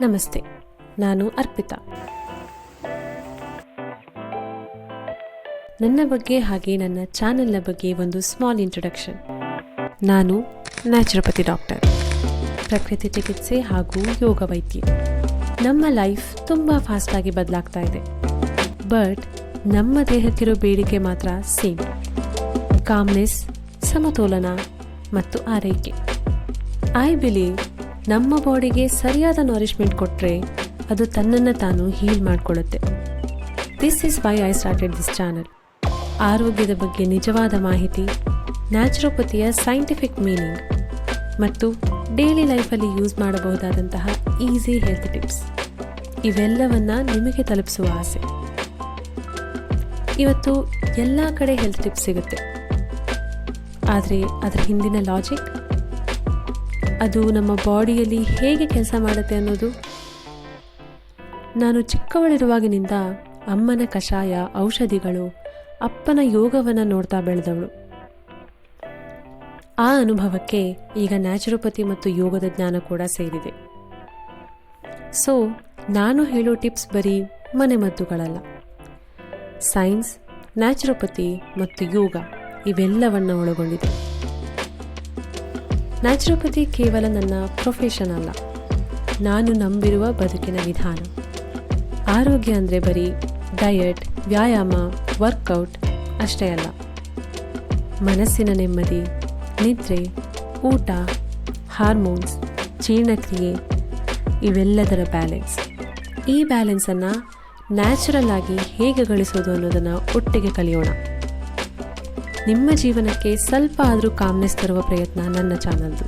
ನಮಸ್ತೆ, ನಾನು ಅರ್ಪಿತಾ. ನನ್ನ ಬಗ್ಗೆ ಹಾಗೆ ನನ್ನ ಚಾನೆಲ್ನ ಬಗ್ಗೆ ಒಂದು ಸ್ಮಾಲ್ ಇಂಟ್ರೊಡಕ್ಷನ್ ನಾನು ನ್ಯಾಚುರೋಪತಿ ಡಾಕ್ಟರ್, ಪ್ರಕೃತಿ ಚಿಕಿತ್ಸೆ ಹಾಗೂ ಯೋಗ ವೈದ್ಯ. ನಮ್ಮ ಲೈಫ್ ತುಂಬ ಫಾಸ್ಟಾಗಿ ಬದಲಾಗ್ತಾ ಇದೆ. ಬಟ್ ನಮ್ಮ ದೇಹಕ್ಕಿರೋ ಬೇಡಿಕೆ ಮಾತ್ರ ಸೇಮ್ ಕಾಮ್ನೆಸ್ ಸಮತೋಲನ ಮತ್ತು ಆರೈಕೆ. ಐ ಬಿಲೀವ್ ನಮ್ಮ ಬಾಡಿಗೆ ಸರಿಯಾದ ನಾರಿಶ್ಮೆಂಟ್ ಕೊಟ್ಟರೆ ಅದು ತನ್ನನ್ನು ತಾನು heal ಮಾಡಿಕೊಳ್ಳುತ್ತೆ. This is why I started this channel ಆರೋಗ್ಯದ ಬಗ್ಗೆ ನಿಜವಾದ ಮಾಹಿತಿ ನ್ಯಾಚುರೋಪತಿಯ ಸೈಂಟಿಫಿಕ್ ಮೀನಿಂಗ್ ಮತ್ತು ಡೈಲಿ ಲೈಫಲ್ಲಿ ಯೂಸ್ ಮಾಡಬಹುದಾದಂತಹ ಈಸಿ ಹೆಲ್ತ್ ಟಿಪ್ಸ್ ಇವೆಲ್ಲವನ್ನು ನಿಮಗೆ ತಲುಪಿಸುವ ಆಸೆ. ಇವತ್ತು ಎಲ್ಲ ಕಡೆ ಹೆಲ್ತ್ ಟಿಪ್ಸ್ ಸಿಗುತ್ತೆ. ಆದರೆ ಅದರ ಹಿಂದಿನ ಲಾಜಿಕ್ ಅದು ನಮ್ಮ ಬಾಡಿಯಲ್ಲಿ ಹೇಗೆ ಕೆಲಸ ಮಾಡುತ್ತೆ ಅನ್ನೋದು? ನಾನು ಚಿಕ್ಕವಳಿರುವಾಗಿನಿಂದ ಅಮ್ಮನ ಕಷಾಯ, ಔಷಧಿಗಳು, ಅಪ್ಪನ ಯೋಗವನ್ನು ನೋಡ್ತಾ ಬೆಳೆದವಳು. ಆ ಅನುಭವಕ್ಕೆ ಈಗ ನ್ಯಾಚುರೋಪತಿ ಮತ್ತು ಯೋಗದ ಜ್ಞಾನ ಕೂಡ ಸೇರಿದೆ. ಸೊ ನಾನು ಹೇಳೋ ಟಿಪ್ಸ್ ಬರೀ ಮನೆಮದ್ದುಗಳಲ್ಲ ಸೈನ್ಸ್ ನ್ಯಾಚುರೋಪತಿ ಮತ್ತು ಯೋಗ ಇವೆಲ್ಲವನ್ನು ಒಳಗೊಂಡಿದೆ. ನ್ಯಾಚುರೋಪತಿ ಕೇವಲ ನನ್ನ ಪ್ರೊಫೆಷನ್ ಅಲ್ಲ. ನಾನು ನಂಬಿರುವ ಬದುಕಿನ ವಿಧಾನ. ಆರೋಗ್ಯ ಅಂದರೆ ಬರೀ ಡಯಟ್ ವ್ಯಾಯಾಮ ವರ್ಕೌಟ್ ಅಷ್ಟೇ ಅಲ್ಲ. ಮನಸ್ಸಿನ ನೆಮ್ಮದಿ, ನಿದ್ರೆ, ಊಟ ಹಾರ್ಮೋನ್ಸ್ ಜೀರ್ಣಕ್ರಿಯೆ ಇವೆಲ್ಲದರ ಬ್ಯಾಲೆನ್ಸ್ ಈ ಬ್ಯಾಲೆನ್ಸನ್ನು ನ್ಯಾಚುರಲ್ ಆಗಿ ಹೇಗೆ ಗಳಿಸೋದು ಅನ್ನೋದನ್ನು ಒಟ್ಟಿಗೆ ಕಲಿಯೋಣ. ನಿಮ್ಮ ಜೀವನಕ್ಕೆ ಸ್ವಲ್ಪ ಆದರೂ ಕಾಮ್ನೆಸ್ ತರುವ ಪ್ರಯತ್ನ ನನ್ನ ಚಾನಲ್ದು